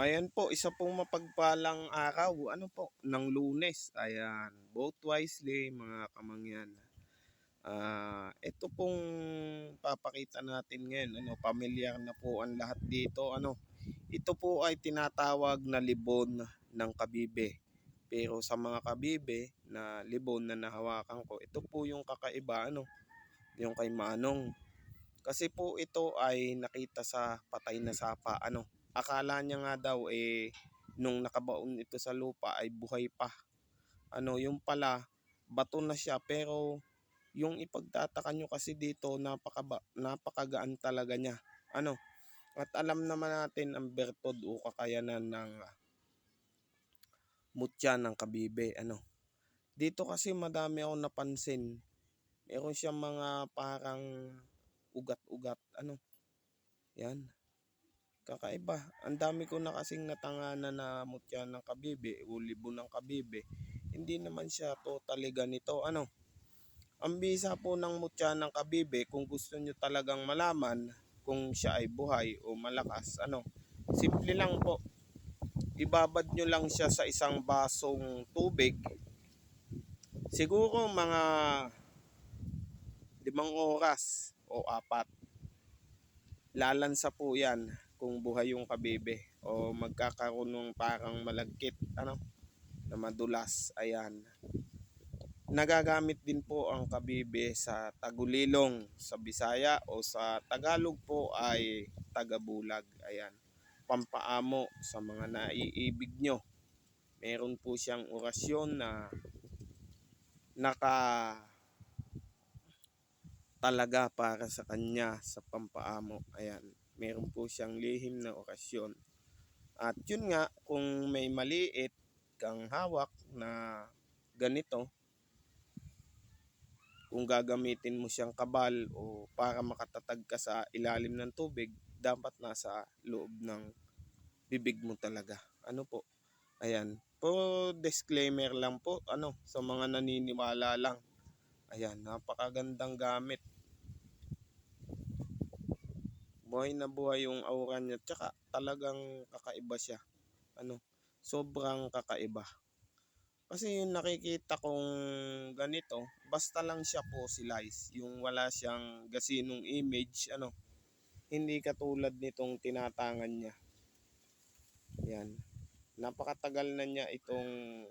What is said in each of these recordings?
Ayan po, isa pong mapagpalang araw, ano po, ng lunes. Ayan, vote wisely mga kamangyan. Ah, ito pong papakita natin ngayon, ano, pamilyar na po ang lahat dito, ano. Ito po ay tinatawag na libon ng kabibe. Pero sa mga kabibe na libon na nahawakan ko, ito po yung kakaiba, ano, yung kay Manong. Kasi po ito ay nakita sa patay na sapa, ano. Akala niya nga daw eh nung nakabaon ito sa lupa ay buhay pa. Ano, yung pala bato na siya pero yung ipagtataka nyo kasi dito napaka napakagaan talaga niya. Ano? At alam naman natin ang bertod o kakayanan ng mutya ng kabibe, ano. Dito kasi madami akong napansin. Meron siyang mga parang ugat-ugat, ano. Yan kakaiba. Ang dami ko na kasing natanganan na mutya ng kabibe o libo ng kabibe. Hindi naman siya totally ganito. Ano? Ang bisa po ng mutya ng kabibe, kung gusto nyo talagang malaman kung siya ay buhay o malakas, ano? Simple lang po. Ibabad nyo lang siya sa isang basong tubig. Siguro mga limang oras o apat. Lalansa po yan kung buhay yung kabibe o magkakaroon ng parang malagkit ano na madulas ayan. Nagagamit din po ang kabibe sa tagulilong sa Bisaya o sa Tagalog po ay tagabulag ayan. Pampaamo sa mga naiibig nyo. Meron po siyang orasyon na naka talaga para sa kanya sa pampaamo ayan meron po siyang lihim na okasyon. At yun nga, kung may maliit kang hawak na ganito, kung gagamitin mo siyang kabal o para makatatag ka sa ilalim ng tubig, dapat nasa loob ng bibig mo talaga. Ano po? Ayan. Po disclaimer lang po, ano, sa mga naniniwala lang. Ayan, napakagandang gamit buhay na buhay yung aura niya. Tsaka talagang kakaiba siya. Ano sobrang kakaiba. Kasi yung nakikita kong ganito basta lang siya fossilized yung wala siyang gasinong image ano hindi katulad nitong tinatangan niya. Yan. Napakatagal na niya itong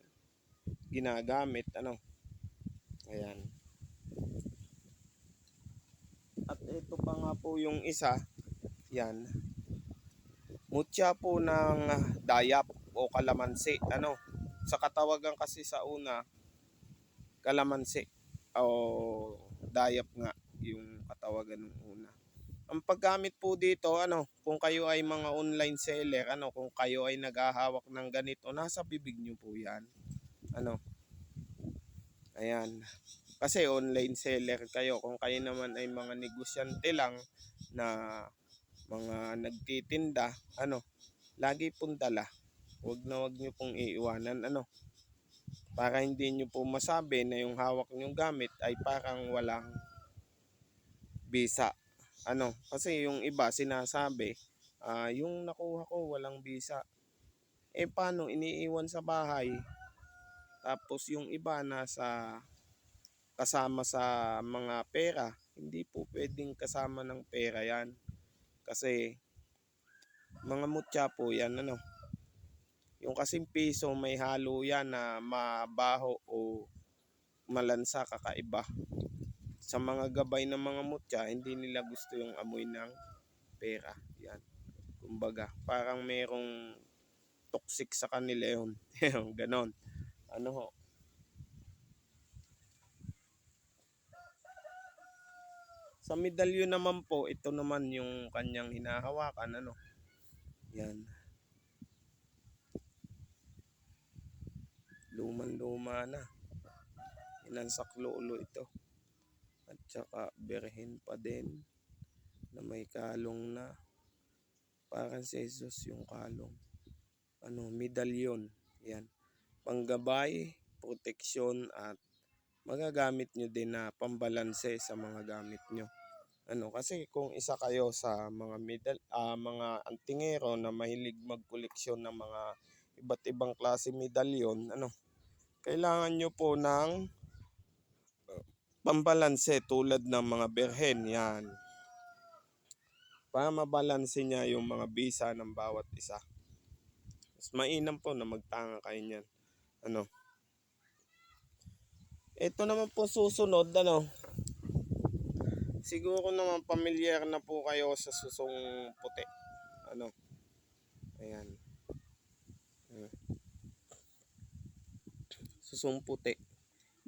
ginagamit ano. Ayan. At ito pa nga po yung isa yan. Mutya po ng dayap o kalamansi. Ano? Sa katawagan kasi sa una, kalamansi o dayap nga yung katawagan ng una. Ang paggamit po dito, ano, kung kayo ay mga online seller, ano, kung kayo ay naghahawak ng ganito, nasa bibig nyo po yan. Ano? Ayan. Kasi online seller kayo. Kung kayo naman ay mga negosyante lang na mga nagtitinda, ano, lagi pong dala. Huwag na huwag nyo pong iiwanan, ano, para hindi nyo po masabi na yung hawak nyong gamit ay parang walang bisa. Ano, kasi yung iba sinasabi, uh, yung nakuha ko walang bisa. Eh paano iniiwan sa bahay? Tapos yung iba nasa kasama sa mga pera, hindi po pwedeng kasama ng pera yan. Kasi mga mutya po yan ano. Yung kasing piso may halo yan na mabaho o malansa kakaiba. Sa mga gabay ng mga mutya, hindi nila gusto yung amoy ng pera. Yan. Kumbaga, parang merong toxic sa kanila yun. Ganon. Ano ho? Sa medalyo naman po, ito naman yung kanyang hinahawakan. Ano? Yan. Luman-luma na. Inansak lolo ito. At saka berhen pa din na may kalong na. Parang si Jesus yung kalong. Ano, medalyon. Yan. Panggabay, proteksyon at magagamit nyo din na pambalanse sa mga gamit nyo. Ano kasi kung isa kayo sa mga middle ah, mga antingero na mahilig magkoleksyon ng mga iba't ibang klase medalyon, ano, kailangan nyo po ng uh, pambalanse tulad ng mga berhen, yan. Para mabalanse niya yung mga bisa ng bawat isa. Mas mainam po na magtanga kayo niyan. Ano. Ito naman po susunod, ano. Siguro naman pamilyar na po kayo sa susong puti. Ano. Ayan. Susong puti.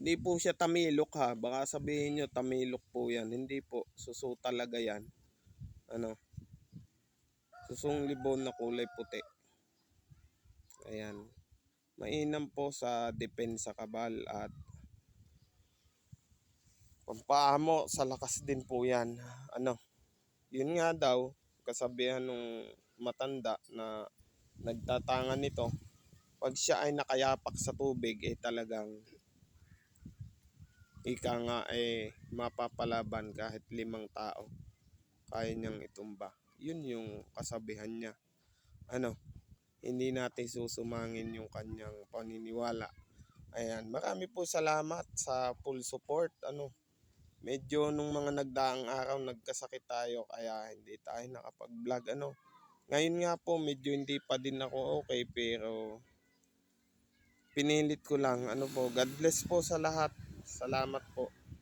Hindi po siya tamilok ha. Baka sabihin nyo tamilok po yan. Hindi po. Suso talaga yan. Ano. Susong libon na kulay puti. Ayan. Mainam po sa depensa kabal at pampaamo sa lakas din po yan. Ano. Yun nga daw. Kasabihan nung matanda na nagtatangan nito. Pag siya ay nakayapak sa tubig eh talagang ika nga eh mapapalaban kahit limang tao kaya niyang itumba. Yun yung kasabihan niya. Ano, hindi natin susumangin yung kanyang paniniwala. Ayan, marami po salamat sa full support. Ano, medyo nung mga nagdaang araw nagkasakit tayo kaya hindi tayo nakapag-vlog. Ano, ngayon nga po medyo hindi pa din ako okay pero pinilit ko lang. Ano po, God bless po sa lahat. Salamat po.